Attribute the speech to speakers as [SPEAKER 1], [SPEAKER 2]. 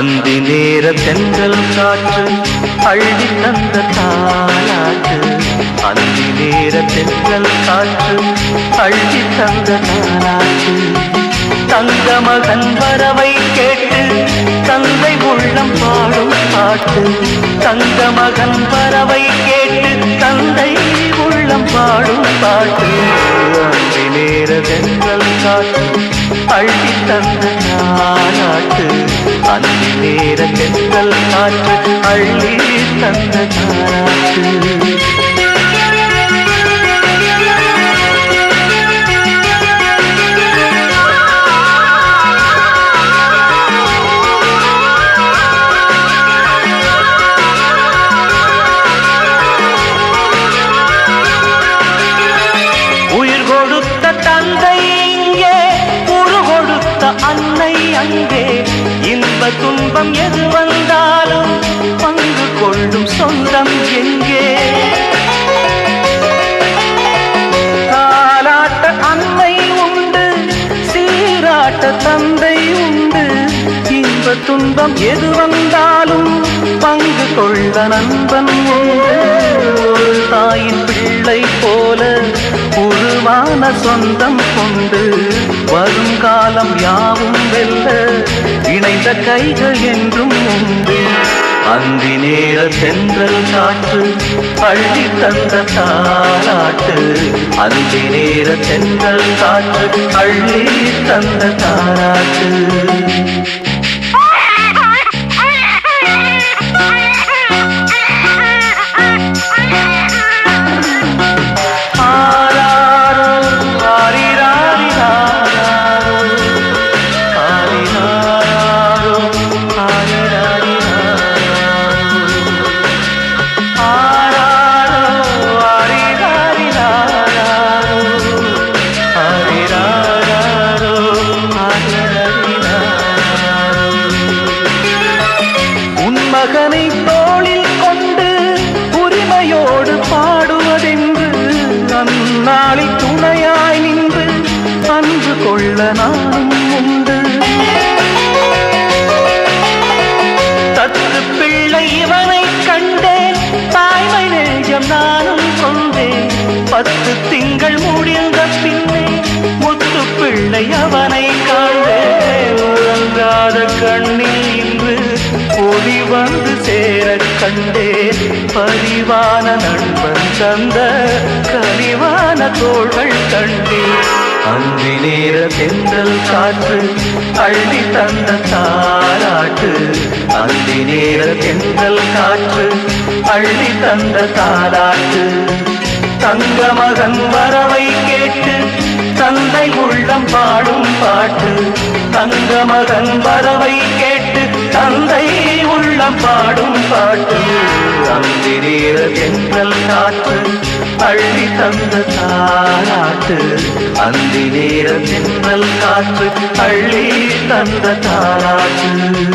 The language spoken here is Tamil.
[SPEAKER 1] அந்தி நேர தென்றல் காற்று அள்ளி தந்த தாலாட்டு அந்தி நேர தென்றல் காற்று அள்ளி தந்த தாலாட்டு தங்க மகன் வரவை கேட்டு தந்தை உள்ளம் பாடும் பாட்டு. தங்க மகன் வரவை கேட்டு தந்தை உள்ளம் பாடும் பாட்டு. அந்தி நேர தென்றல் காற்று அள்ளி தந்த தாலாட்டு அந்த நேர தென்றல் காற்று அள்ளி தந்த தாலாட்டு உயிர் கொடுத்த தந்தை அன்னை அங்கே இன்ப துன்பம் எது வந்தாலும் பங்கு கொள்ளும் சொந்தம் எங்கே? காலாட்ட அன்னை உண்டு சீராட்ட தந்தை உண்டு. இன்ப துன்பம் எது வந்தாலும் பங்கு கொள்ள நண்பன் உண்டு. தாயின் பிள்ளை போல உருவான சொந்தம் கொண்டு வருங்காலம் யாவும் வெல்ல இணைந்த கைகள் என்றும் உண்டு. அந்தி நேர சென்றல் காற்று பள்ளி தந்த தாராட்டு அந்தி நேர சென்றல் காற்று பள்ளி தந்த தாராட்டு அந்நாளில் துணையாய் நின்று அன்று கொள்ள நானும் உண்டு. தத்து பிள்ளை இவனை கண்டேன். தாய்மை நெஞ்சம் நானும் கொண்டேன். பத்து திங்கள் முடிந்த பின்னே முத்து பிள்ளை அவனை காண்டேன். உறங்காத கண்ணில் இன்று ஒளி வந்து சேர கண்டேன். பரிவான நண்பன் சந்த கனிவான தோள்கள் தண்டி. அந்தி நேர தென்றல் காற்று அள்ளி தந்த தாராட்டு. அந்தி நேர தென்றல் காற்று அள்ளி தந்த தாராட்டு தங்க மகன் வரவை கேட்டு தந்தை உள்ளம் பாடும் பாட்டு. தங்க மகன் வரவை கேட்டு தந்தை உள்ளம் பாடும் பாட்டு அந்தி நேர தென்றல் காட்டு அள்ளி தந்த தாராட்டு. அந்தி நேர தென்றல் காற்று அள்ளி தந்த தாராட்டு.